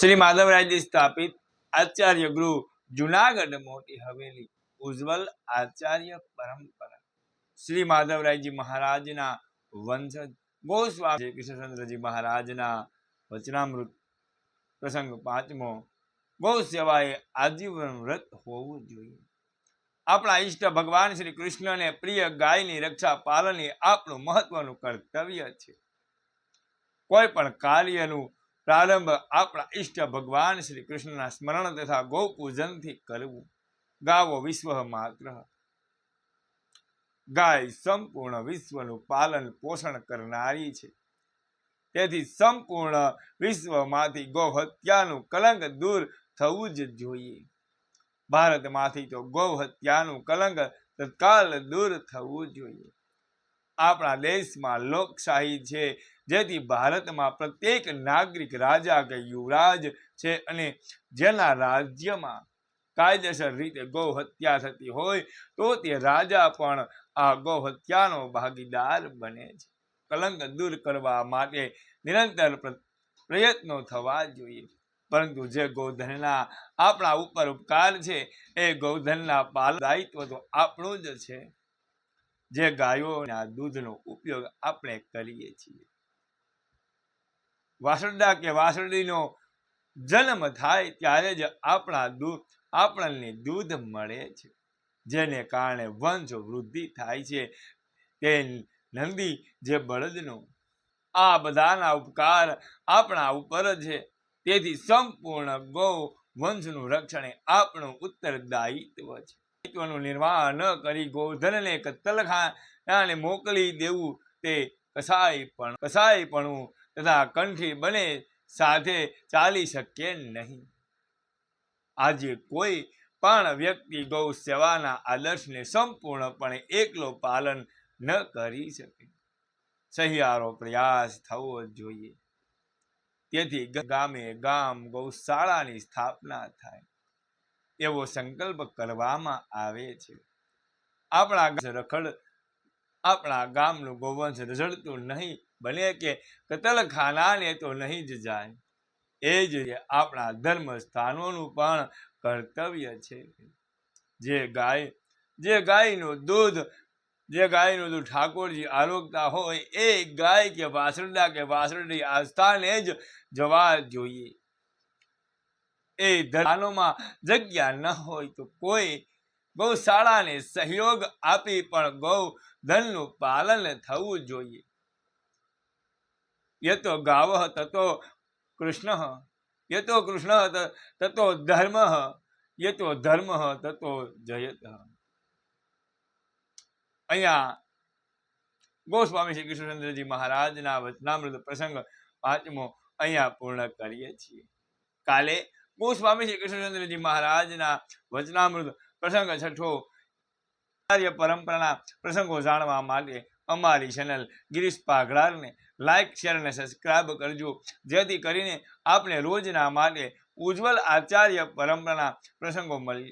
શ્રી માધવરાયજી સ્થાપિત આચાર્ય ગૃહ જુનાગઢ મોટી હવેલી ઉજ્જવલ આચાર્ય પરંપરા. શ્રી માધવરાયજી મહારાજના વંશજ ગોસ્વામી કૃષ્ણચંદ્રજી મહારાજના વચનામૃત પ્રસંગ પાંચમો ગૌ સેવાએ આજીવન વ્રત હોવું જોઈએ. આપણા ઈષ્ટ ભગવાન શ્રી કૃષ્ણને પ્રિય ગાયની રક્ષા પાલન એ આપણું મહત્વનું કર્તવ્ય છે. કોઈ પણ કાર્યનું પ્રારંભ આપણા ઈષ્ટ ભગવાન શ્રી કૃષ્ણના સ્મરણ તથા ગૌપૂજનથી કરવું. ગાવો વિશ્વ માત્ર ગાય સંપૂર્ણ વિશ્વનું પાલન પોષણ કરનારી છે. તેથી સંપૂર્ણ વિશ્વમાંથી ગૌ હત્યાનું કલંક દૂર થવું જ જોઈએ. ભારતમાંથી તો ગૌ હત્યાનું કલંક તત્કાલ દૂર થવું જોઈએ. આપણા દેશમાં લોકશાહી છે જેથી ભારતમાં પ્રત્યેક નાગરિક રાજા કે યુવરાજ છે અને જેના રાજ્યમાં કાયદેસર રીતે ગૌ હત્યા થતી હોય, તો તે રાજા પણ આ ગૌ હત્યાનો ભાગીદાર બને છે. કલંક દૂર કરવા માટે નિરંતર પ્ર- પ્રયત્નો થવા જોઈએ. પરંતુ જે ગૌધનના આપણા ઉપર ઉપકાર છે, એ ગૌધનના પાલ દાયિત્વ તો આપણું જ છે. જે ગાયોના દૂધનો ઉપયોગ આપણે કરીએ છીએ. વાસરડા કે વાસરડીનો જન્મ થાય ત્યારે જ આપણા દૂધ, આપણને દૂધ મળે છે. જેને કારણે વંશ વૃદ્ધિ થાય છે. તે નંદી જે બળદનો, આ બધાના ઉપકાર આપણા ઉપર છે. તેથી સંપૂર્ણ ગૌ વંશનું રક્ષણ આપણું ઉત્તરદાયિત્વ છે. દાયિત્વનું નિર્વાહ ન કરી ગોધનને કત્તલખાને મોકલી દેવું તે કસાય પણ કસાયપણું તથા કંઠી બને સાથે ચાલી શકે નહીં. આજે કોઈ પણ વ્યક્તિ ગૌ સેવાના આદર્શને સંપૂર્ણપણે એકલો પાલન ન કરી શકે. સહિયારો પ્રયાસ થવો જોઈએ. તેથી ગામે ગામ ગૌશાળાની સ્થાપના થાય. એવો સંકલ્પ કરવામાં આવે છે. આપણા રખડ, આપણા ગામનું ગૌવંશ રઝળતું નહીં બને કે કતલખાનાને તો નહીં જ જાય, એ જ આપણા ધર્મ સ્થાનોનું પણ કર્તવ્ય છે. જે ગાય, જે ગાયનું દૂધ, જે ગાયનું દૂધ ઠાકોરજી આરોગતા હોય, એ ગાય કે વાસરડા કે વાસરડી આસ્થાને સ્થાને જ જવા જોઈએ. એ ધર્મોમાં જગ્યા ન હોય તો કોઈ ગૌશાળાને સહયોગ આપી પણ ગૌ ધનનું પાલન થવું જોઈએ. યતો ગાવ તતો કૃષ્ણ યતો કૃષ્ણ તતો ધર્મ યતો ધર્મ તતો જયત અહીંયા ગોસ્વામી શ્રી કૃષ્ણચંદ્રજી મહારાજના વચનામૃત પ્રસંગ પાંચમો અહીંયા પૂર્ણ કરીએ છીએ કાલે ગોસ્વામી શ્રી કૃષ્ણચંદ્રજી મહારાજના વચનામૃત પ્રસંગ છઠ્ઠો આચાર્ય પરંપરાના પ્રસંગો જાણવા માટે અમારી ચેનલ ગિરીશ પાઘડારને લાઇક શેર અને સબસ્ક્રાઈબ કરજો. જેથી કરીને આપણે રોજના માટે ઉજ્જવલ આચાર્ય પરંપરાના પ્રસંગો મળી